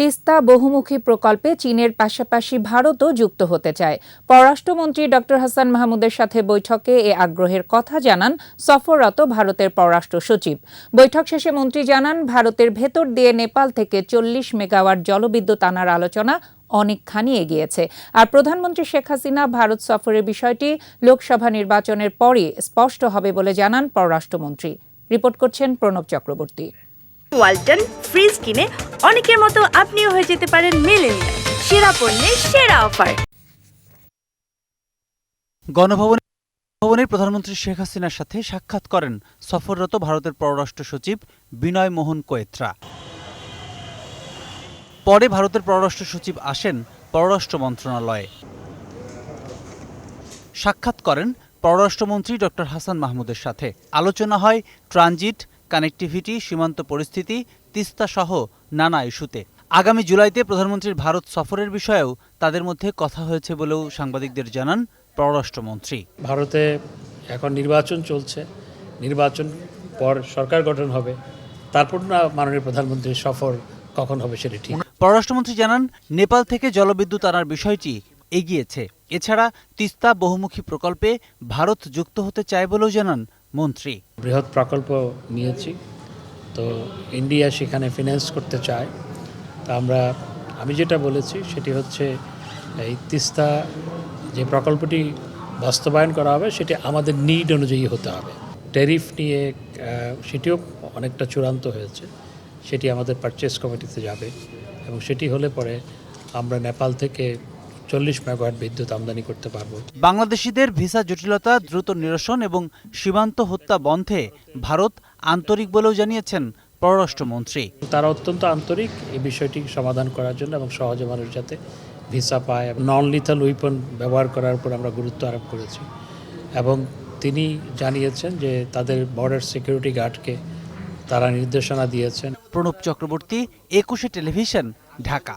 তিস্তা বহুমুখী প্রকল্পে চীনের পাশাপাশি ভারতও যুক্ত হতে চায়। পররাষ্ট্রমন্ত্রী ড. হাসান মাহমুদের সাথে বৈঠকে এ আগ্রহের কথা জানান সফররত ভারতের পররাষ্ট্র সচিব। বৈঠক শেষে মন্ত্রী জানান, ভারতের ভেতর দিয়ে নেপাল থেকে চল্লিশ মেগাওয়াট জলবিদ্যুৎ আনার আলোচনা অনেকখানি এগিয়েছে। আর প্রধানমন্ত্রী শেখ হাসিনা ভারত সফরের বিষয়টি লোকসভা নির্বাচনের পরই স্পষ্ট হবে বলে জানান পররাষ্ট্রমন্ত্রী। রিপোর্ট করছেন প্রণব চক্রবর্তী। ওয়ালটন ফ্রিজ কিনে অনেকের মতো আপনিও হয়ে যেতে পারেন মেলেনিয়া সেরা পণ্যের সেরা অফার। গণভবনে ভবনে প্রধানমন্ত্রী শেখ হাসিনার সাথে সাক্ষাৎ করেন সফররত ভারতের পররাষ্ট্র সচিব বিনয় মোহন কোয়েত্রা। পরে ভারতের পররাষ্ট্র সচিব আসেন পররাষ্ট্র মন্ত্রণালয়ে। সাক্ষাৎ করেন পররাষ্ট্রমন্ত্রী ডক্টর হাসান মাহমুদের সাথে। আলোচনা হয় ট্রানজিট কানেক্টিভিটি সীমান্ত পরিস্থিতি তিস্তা সহ নানা ইস্যুতে। আগামী জুলাইতে প্রধানমন্ত্রীর ভারত সফরের বিষয়েও তাদের মধ্যে কথা হয়েছে বলেও সাংবাদিকদের জানান পররাষ্ট্রমন্ত্রী। ভারতে এখন নির্বাচন চলছে। নির্বাচন পর সরকার গঠন হবে। তারপর না মাননীয় প্রধানমন্ত্রীর সফর কখন হবে সেটা ঠিক। পররাষ্ট্রমন্ত্রী জানান নেপাল থেকে জলবিদ্যুৎ আনার বিষয়টি এগিয়েছে। এছাড়া তিস্তা বহুমুখী প্রকল্পে ভারত যুক্ত হতে চায় বলেও জানান মন্ত্রী। বৃহৎ প্রকল্প নিয়েছি। তো ইন্ডিয়া সেখানে ফিনান্স করতে চায়। তা আমরা, আমি যেটা বলেছি সেটি হচ্ছে, এই তিস্তা যে প্রকল্পটি বাস্তবায়ন করা হবে, সেটি আমাদের নিড অনুযায়ী হতে হবে। ট্যারিফ নিয়ে সেটিও অনেকটা চূড়ান্ত হয়েছে। সেটি আমাদের পারচেস কমিটিতে যাবে। এবং সেটি হলে পরে আমরা নেপাল থেকে চল্লিশ মেগাওয়াট বিদ্যুৎ আমদানি করতে পারব। বাংলাদেশিদের ভিসা জটিলতা দ্রুত নিরসন এবং সীমান্ত হত্যা বন্ধে ভারত আন্তরিক বলেও জানিয়েছেন পররাষ্ট্রমন্ত্রী। তারা অত্যন্ত আন্তরিক এই বিষয়টি সমাধান করার জন্য এবং সহজে মানুষ যাতে ভিসা পায় নন লিথাল উইপন ব্যবহার করার উপর আমরা গুরুত্ব আরোপ করেছি। এবং তিনি জানিয়েছেন যে তাদের বর্ডার সিকিউরিটি গার্ডকে তারা নির্দেশনা দিয়েছেন। প্রণব চক্রবর্তী একুশে টেলিভিশন ঢাকা।